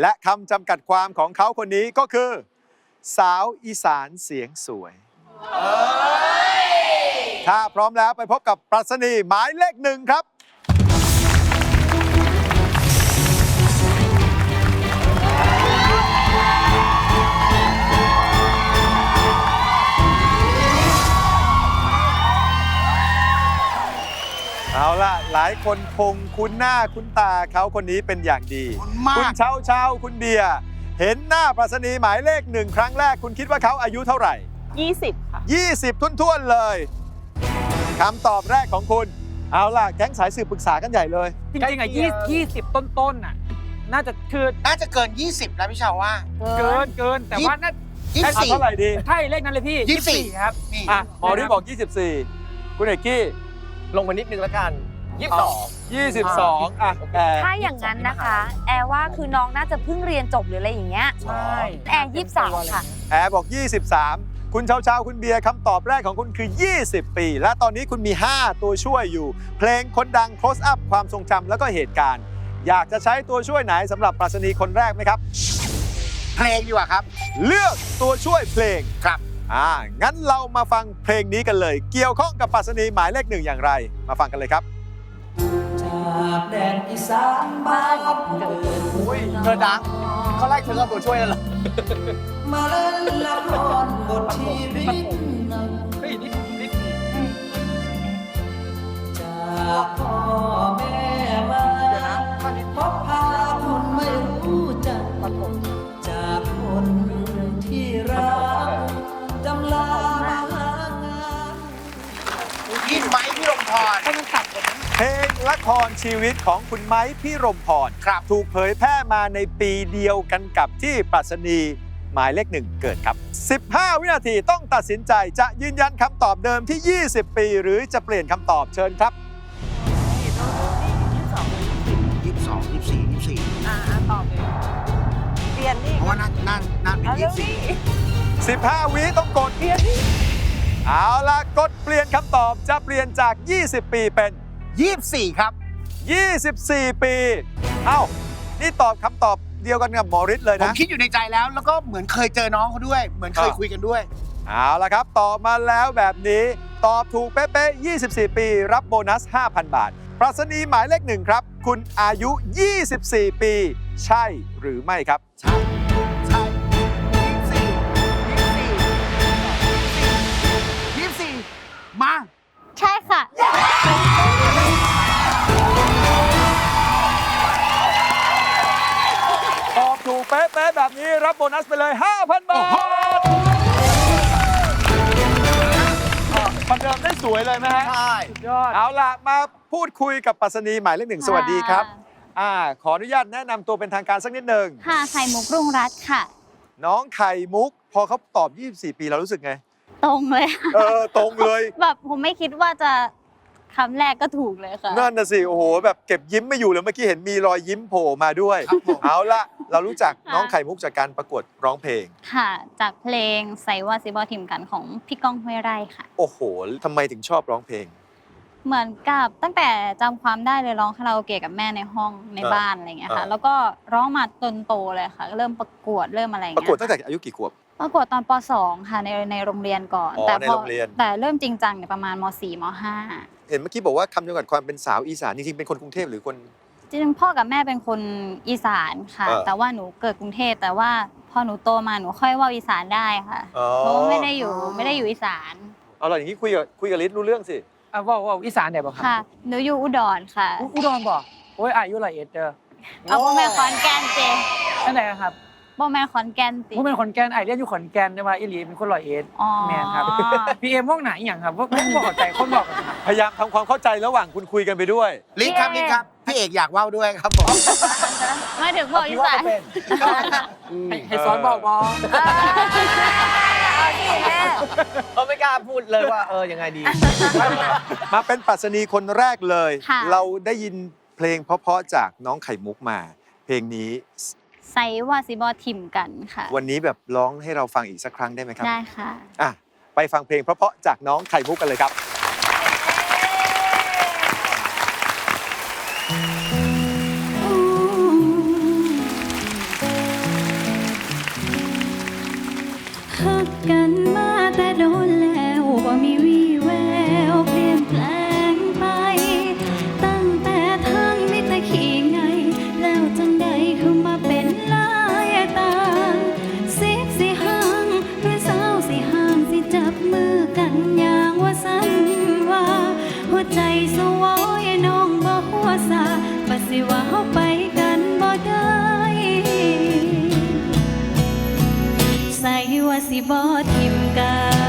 และคำจำกัดความของเขาคนนี้ก็คือ สาวอีสานเสียงสวย ถ้าพร้อมแล้วไปพบกับปรัชนีหมายเลขหนึ่งครับายคนคงคุ้นหน้าคุ้นตาเขาคนนี้เป็นอย่างดี คุ้นมาก คุณเช้าเช้าคุณเบียร์เห็นหน้าปรัชนีหมายเลขหนึ่งครั้งแรกคุณคิดว่าเขาอายุเท่าไหร่ 20 ค่ะ 20 ทุ่นๆเลยคำตอบแรกของคุณ เอาล่ะแก๊งสายสืบปรึกษากันใหญ่เลย จริงๆอะยี่ยี่สิบต้นๆน่ะน่าจะคือน่าจะเกิน 20แล้วพี่ชาวว่า เกินเกินแต่ว่าน่าเอาเท่าไหร่ดี24ใช่เลขนั้นเลยพี่ยี่สิบสี่ ครับ นี่ อะหมอริบอก 24 คุณเอกกี้ ลงมานิดนึงแล้วกัน ยี่สิบสอง22อะแอร์ถ้าอย่างนั้นนะคะ แอร์ว่าคือน้องน่าจะเพิ่งเรียนจบหรืออะไรอย่างเงี้ยใช่แอร์ยี่สิบสามค่ะ แอร์บอก23คุณเช้าเช้าคุณเบียร์คำตอบแรกของคุณคือ 20 ปี และตอนนี้คุณมี 5 ตัวช่วยอยู่ เพลงคนดัง close up ความทรงจำแล้วก็เหตุการณ์ อยากจะใช้ตัวช่วยไหนสำหรับปรัชนีคนแรกไหมครับ เพลงดีกว่าครับ เลือกตัวช่วยเพลงครับอ่างั้นเรามาฟังเพลงนี้กันเลย เกี่ยวข้องกับปรัชนีหมายเลขหนึ่งอย่างไร มาฟังกันเลยครับ จากแดนอีสานบ้านเกิดอุ้ยเธอดังเขาไล่เธอเข้าตัวช่วยแล้วเหรอมาเล่นละครบทชีวิตหนึ่งเฮ้ยนี่นี่จากพ่อ ลงละครชีวิตของคุณไม้พี่รมพรครับถูกเผยแพร่มาในปีเดียวกันกับที่ปรัชนีหมายเลขหนึ่งเกิดครับ 15 วินาทีต้องตัดสินใจจะยืนยันคำตอบเดิมที่ 20 ปี หรือจะเปลี่ยนคำตอบเชิญครับ22 24 24อ่าตอบเลยเปลี่ยนนี่เพราะว่านั่นนั่นนั่นเป็นเอาเร็วดิ24 15 วิต้องกด เปลี่ยนเอาล่ะกดเปลี่ยนคำตอบจะเปลี่ยนจาก 20 ปีเป็น 24 ครับ 24 ปี เอ้า นี่ตอบคำตอบเดียวกันกับหมอฤทธิ์เลยผมนะ คิดอยู่ในใจแล้ว แล้วก็เหมือนเคยเจอน้องเขาด้วย เหมือนเคยอ่าคุยกันด้วย เอาละครับ ตอบมาแล้วแบบนี้ ตอบถูกเป๊ะๆ 24 ปี รับโบนัส 5,000 บาท ปรัชนีหมายเลขหนึ่งครับ คุณอายุ 24 ปี ใช่หรือไม่ครับ ใช่ใช่24 24 24มา ใช่ค่ะ เป๊ะๆแบบนี้รับโบนัสไปเลย 5,000 บาทประเดิมได้สวยเลยไหมฮะ ใช่ยอด เอาล่ะ มาพูดคุยกับปรัชนีหมายเลขหนึ่งสวัสดีครับ อ่า ขออนุญาตแนะนำตัวเป็นทางการสักนิดหนึ่ง ค่ะไข่มุกรุ่งรัตน์ค่ะ น้องไข่มุก พอเขาตอบ 24 ปีเรารู้สึกไง ตรงเลยเออ ตรงเลย แบบผมไม่คิดว่าจะ คำแรกก็ถูกเลยค่ะ นั่นน่ะสิโอ้โหแบบเก็บยิ้มไม่อยู่เลยเมื่อกี้เห็นมีรอยยิ้มโผล่มาด้วย ครับผม เอาละเรารู้จักค่ะน้องไข่มุกจากการประกวดร้องเพลง ค่ะ จากเพลงใส่ว่าซิบอทิมกันของพี่ก้องห้วยไร่ค่ะ โอ้โหทำไมถึงชอบร้องเพลง เหมือนกับตั้งแต่จำความได้เลยร้องคาราโอเกะกับแม่ในห้องในเออบ้านอะไรอย่างเงี้ยค่ะ เออ แล้วก็ร้องมาจนโตเลยค่ะ เริ่มประกวดเริ่มอะไรอย่างประเงี้ยกวดตั้งแต่อายุกี่ขวบ ประกวดตอนป .2 ค่ะในในโรงเรียนก่อน อ๋อแต่ในพอโรงเรียน แต่เริ่มจริงจังเนี่ยประมาณม .4 ม .5 เห็นเมื่อกี้บอกว่าคำจำกัดความเป็นสาวอีสานจริงๆเป็นคนกรุงเทพหรือคน จริงๆพ่อกับแม่เป็นคนอีสานค่ะ เออแต่ว่าหนูเกิดกรุงเทพแต่ว่าพอหนูโตมาหนูค่อยเว่าอีสานได้ค่ะอ๋อ เพราะว่าไม่ได้อยู่ไม่ได้อยู่อีสานเอาล่ะอย่างนี้คุยกับคุยกับลิศรู้เรื่องสิ อะว่าว่าอีสานเนี่ยบอกครับค่ะ หนูอยู่อุดรค่ะอุอุดรบอกโอ้ยอายุไรเอ็ดเด้อเอาพ่อแม่ขอนแก่นเจนั่นไหนครับพ่อแม่ขอนแก่นติผมเป็นขอนแก่นไอเรียนอยู่ขอนแก่นใช่ไหมอีหลีเป็นคนร้อยเอ็ด อ๋อแม่นครับ พี่เอ็มว่องไหนอหย่างครับว่าว่าบอกเข้าใจคนบอกกันครับ พยายามทำความเข้าใจระหว่างคุณคุยกันไปด้วย ลิศครับลิศครับพี่เอกอยากว่าวด้วยครับผมไม่ถึงบอกอีสานให้ให้สอนบอกบอเอาสิแม่เขาไม่กล้าพูดเลยว่าเออยังไงดี มาเป็นปรัชนีคนแรกเลยค่ะเราได้ยินเพลงเพราะๆจากน้องไข่มุกมา เพลงนี้ไซว่าซิบอทิมกันค่ะ วันนี้แบบร้องให้เราฟังอีกสักครั้งได้ไหมครับ ได้ค่ะอะไปฟังเพลงเพราะๆจากน้องไข่มุกกันเลยครับ หักกันมา ส่ว่าสิบ่ทิมกัน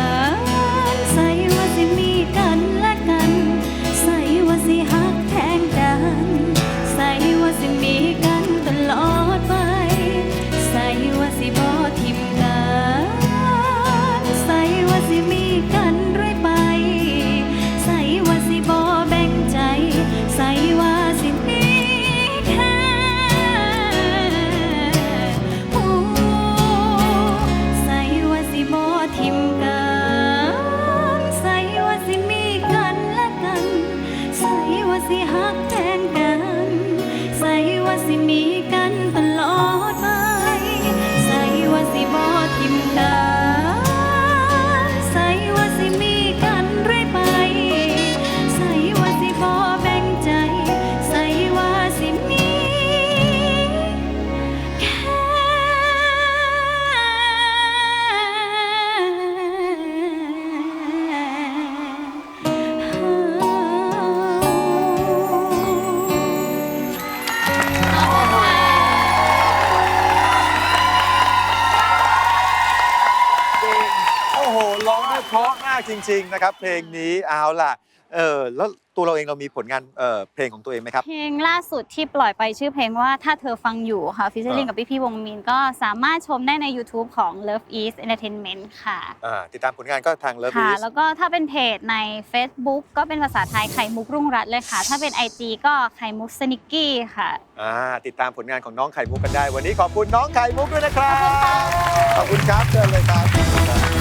เพราะมากจริง ๆ นะครับ เพลงนี้เอาล่ะเออแล้วตัวเราเองเรามีผลงานเออเพลงของตัวเองไหมครับ เพลงล่าสุดที่ปล่อยไปชื่อเพลงว่าถ้าเธอฟังอยู่ค่ะฟิชเชอร์ลิงอ่ากับพี่พี่ๆวงมีนก็สามารถชมได้ใน YouTube ของ Love East Entertainment ค่ะอ่าติดตามผลงานก็ทางเลิฟค่ะอีแล้วก็ถ้าเป็นเพจใน Facebook ก็เป็นภาษาไทยไข่มุกรุ่งรัตน์เลยค่ะ ถ้าเป็น IG ก็ไข่มุกสนิกกี้ค่ะ อ่าติดตามผลงานของน้องไข่มุกกันได้ วันนี้ขอบคุณน้องไข่มุกด้วยนะครับขอบคุณครับเชิญเลยครับ